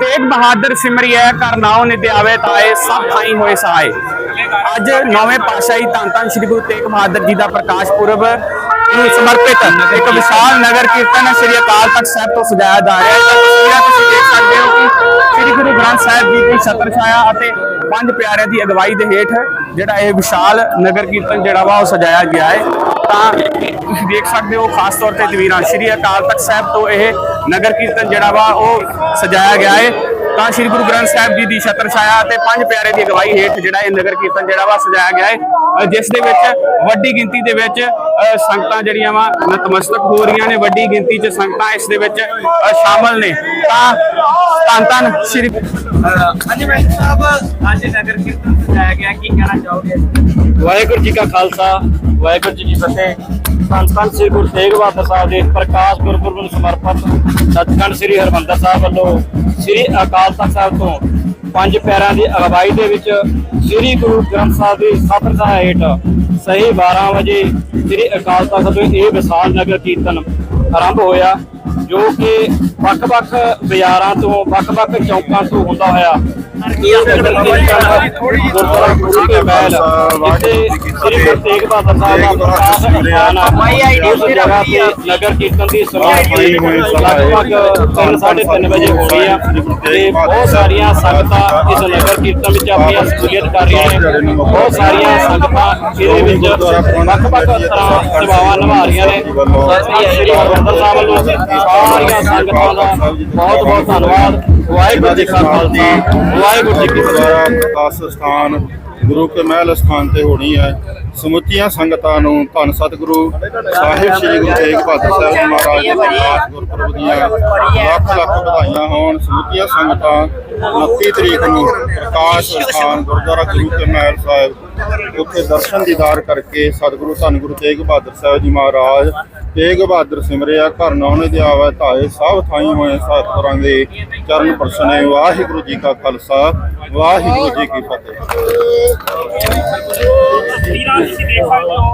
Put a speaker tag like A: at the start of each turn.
A: ਤੇਗ ਬਹਾਦਰ ਸਿਮਰਿਐ ਕਰ ਨਾਉ ਨਿਧਿਆਵੇ ਤਾਏ ਸਭ ਥਾਈ ਹੋਏ ਸਹਾਏ। ਅੱਜ ਨੌਵੇਂ ਪਾਤਸ਼ਾਹੀ ਧੰਨ ਧੰਨ ਸ੍ਰੀ ਗੁਰੂ ਤੇਗ ਬਹਾਦਰ ਜੀ ਦਾ ਪ੍ਰਕਾਸ਼ ਪੁਰਬ ਨੂੰ ਸਮਰਪਿਤ ਇੱਕ ਵਿਸ਼ਾਲ ਨਗਰ ਕੀਰਤਨ ਸ੍ਰੀ ਅਕਾਲ ਤਖਤ ਸਾਹਿਬ ਤੋਂ ਸਜਾਇਆ ਜਾ ਰਿਹਾ ਹੈ। ਤਸਵੀਰਾਂ ਤੁਸੀਂ ਦੇਖ ਸਕਦੇ ਹੋ ਕਿ ਸ੍ਰੀ ਗੁਰੂ ਗ੍ਰੰਥ ਸਾਹਿਬ ਜੀ ਦੀ ਛਤਰ ਛਾਇਆ ਅਤੇ ਪੰਜ ਪਿਆਰਿਆਂ ਦੀ ਅਗਵਾਈ ਦੇ ਹੇਠ ਜਿਹੜਾ ਇਹ ਵਿਸ਼ਾਲ ਨਗਰ ਕੀਰਤਨ ਜਿਹੜਾ ਵਾ ਉਹ ਸਜਾਇਆ ਗਿਆ ਹੈ। ਤਾਂ ਤੁਸੀਂ ਦੇਖ ਸਕਦੇ ਹੋ ਖਾਸ ਤੌਰ ਤੇ ਤਸਵੀਰਾਂ ਸ੍ਰੀ ਅਕਾਲ ਤਖਤ ਸਾਹਿਬ ਤੋਂ ਇਹ ਨਗਰ ਕੀਰਤਨ ਜਿਹੜਾ ਵਾ ਉਹ ਸਜਾਇਆ ਗਿਆ ਹੈ ਤਾਂ ਸ੍ਰੀ ਗੁਰੂ ਗ੍ਰੰਥ ਸਾਹਿਬ ਜੀ ਦੀ ਛਤਰ ਛਾਇਆ ਅਤੇ ਪੰਜ ਪਿਆਰੇ ਦੀ ਅਗਵਾਈ ਹੇਠ ਜਿਹੜਾ ਇਹ ਨਗਰ ਕੀਰਤਨ ਜਿਹੜਾ ਵਾ ਸਜਾਇਆ ਗਿਆ ਹੈ ਜਿਸ ਦੇ ਵਿੱਚ ਵੱਡੀ ਗਿਣਤੀ ਦੇ ਵਿੱਚ ਸੰਗਤਾਂ ਜਿਹੜੀਆਂ ਵਾ ਨਤਮਸਤਕ ਹੋ ਰਹੀਆਂ ਨੇ। ਵੱਡੀ ਗਿਣਤੀ 'ਚ ਸੰਗਤਾਂ ਇਸ ਦੇ ਵਿੱਚ ਸ਼ਾਮਲ ਨੇ। ਤਾਂ ਧੰਨ ਧੰਨ ਸ੍ਰੀ
B: ਹਾਂਜੀ ਮੈਂ ਸਾਹਿਬ ਅੱਜ ਨਗਰ ਕੀਰਤਨ ਸਜਾਇਆ ਗਿਆ। ਕੀ ਕਹਿਣਾ ਚਾਹੋਗੇ?
C: ਵਾਹਿਗੁਰੂ ਜੀ ਕਾ ਖਾਲਸਾ ਵਾਹਿਗੁਰੂ ਜੀ ਕੀ ਫਤਿਹ। ਧੰਨ ਧੰਨ ਸ੍ਰੀ ਗੁਰੂ ਤੇਗ ਬਹਾਦਰ ਸਾਹਿਬ ਦੇ ਪ੍ਰਕਾਸ਼ ਗੁਰਪੁਰਬ ਨੂੰ ਸਮਰਪਿਤ ਸੱਚਖੰਡ ਸ੍ਰੀ ਹਰਮੰਦਰ ਸਾਹਿਬ ਵੱਲੋਂ ਸ੍ਰੀ ਅਕਾਲ ਤਖਤ ਸਾਹਿਬ ਤੋਂ ਪੰਜ ਪਿਆਰਿਆਂ ਦੀ ਅਗਵਾਈ ਦੇ ਵਿੱਚ ਸ੍ਰੀ ਗੁਰੂ ਗ੍ਰੰਥ ਸਾਹਿਬ ਦੀ ਸਤਰ ਦਾ ਹੇਠ ਸਹੀ 12 ਵਜੇ ਸ੍ਰੀ ਅਕਾਲ ਤਖਤ ਤੋਂ ਇਹ ਵਿਸ਼ਾਲ ਨਗਰ ਕੀਰਤਨ ਆਰੰਭ ਹੋਇਆ, ਜੋ ਕਿ ਵੱਖ-ਵੱਖ ਬਾਜ਼ਾਰਾਂ ਤੋਂ, ਵੱਖ-ਵੱਖ ਚੌਕਾਂ ਤੋਂ ਹੁੰਦਾ ਹੋਇਆ ਨਗਰ ਕੀਰਤਨ ਦੀ ਸਮਾਪਤੀ ਲਗਭਗ 3:30 ਵਜੇ ਹੋ ਰਹੀ ਆ ਤੇ ਬਹੁਤ ਸਾਰੀਆਂ ਸੰਗਤਾਂ ਇਸ ਨਗਰ ਕੀਰਤਨ ਵਿੱਚ ਆਪਣੀਆਂ ਸਹੂਲੀਅਤ ਕਰ ਰਹੀਆਂ ਨੇ ਬਹੁਤ ਸਾਰੀਆਂ ਸੰਗਤਾਂ ਇਹਦੇ ਵਿੱਚ ਵੱਖ-ਵੱਖ ਤਰ੍ਹਾਂ ਸੇਵਾਵਾਂ ਨਿਭਾ ਰਹੀਆਂ ਨੇ ਸ੍ਰੀ ਹਰਿਮੰਦਰ ਸਾਹਿਬ ਵੱਲੋਂ ਸਾਰੀਆਂ ਸੰਗਤਾਂ ਦਾ ਬਹੁਤ ਬਹੁਤ ਧੰਨਵਾਦ ਵਾਹਿਗੁਰੂ ਜੀ ਕਾ ਖਾਲਸਾ ਵਾਹਿਗੁਰੂ ਜੀ ਕੀ ਫਤਿਹ।
D: ਗੁਰਦੁਆਰਾ ਸਥਾਨ ਗੁਰੂ ਕੇ ਮਹਿਲ ਸਥਾਨ ਤੇ ਹੋਣੀ ਹੈ। ਸਮੁੱਚੀਆਂ ਸੰਗਤਾਂ ਨੂੰ ਧੰਨ ਸਤਿਗੁਰੂ, ਸਾਹਿਬ ਸ੍ਰੀ ਗੁਰੂ ਤੇਗ ਬਹਾਦਰ ਸਾਹਿਬ ਮਹਾਰਾਜ ਦੇ ਪ੍ਰਕਾਸ਼ ਗੁਰਪੁਰਬ ਦੀਆਂ ਲੱਖ ਲੱਖ ਵਧਾਈਆਂ ਹੋਣ। ਸਮੁੱਚੀਆਂ ਸੰਗਤਾਂ 29 ਤਰੀਕ ਨੂੰ ਪ੍ਰਕਾਸ਼ ਸਥਾਨ ਗੁਰਦੁਆਰਾ ਗੁਰੂ ਕੇ ਮਹਿਲ ਸਾਹਿਬ, ਉੱਥੇ ਦਰਸ਼ਨ ਦੀਦਾਰ ਕਰਕੇ ਸਤਿਗੁਰੂ ਧੰਨ ਗੁਰੂ ਤੇਗ ਬਹਾਦਰ ਸਾਹਿਬ ਜੀ ਮਹਾਰਾਜ ਤੇਗ ਬਹਾਦਰ ਸਿਮਰਿਆ, ਘਰ ਨਾਉਣੇ ਦੇ ਆਵੇ ਧਾਏ, ਸਭ ਥਾਈ ਹੋਏ ਸਤਿਗੁਰਾਂ ਦੇ ਚਰਨ ਪਰਸਨੇ। ਵਾਹਿਗੁਰੂ ਜੀ ਕਾ ਖਾਲਸਾ, ਵਾਹਿਗੁਰੂ ਜੀ ਕੀ ਫਤਿਹ।
B: ਵੀਰਾਂ ਤੁਸੀਂ ਦੇਖ ਸਕਦੇ ਹੋ